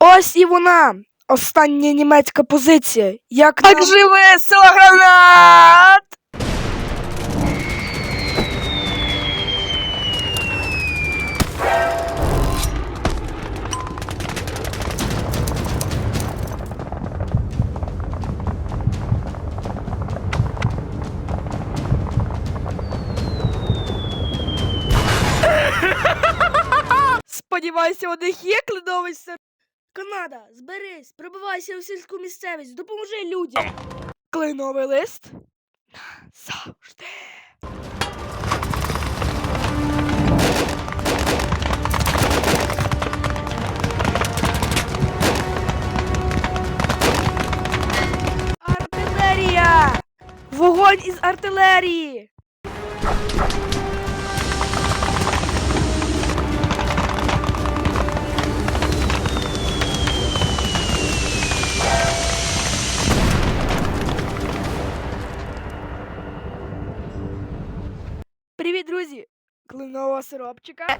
Ось і вона. Остання німецька позиція. Як Так нам- же весело, гранат! Сподіваюся, у них є клиновий сер. Канада, зберись, пробивайся у сільську місцевість, допоможи людям. Клиновий лист? Завжди. Артилерія! Вогонь із артилерії! Привіт, друзі! Клинового сиропчика.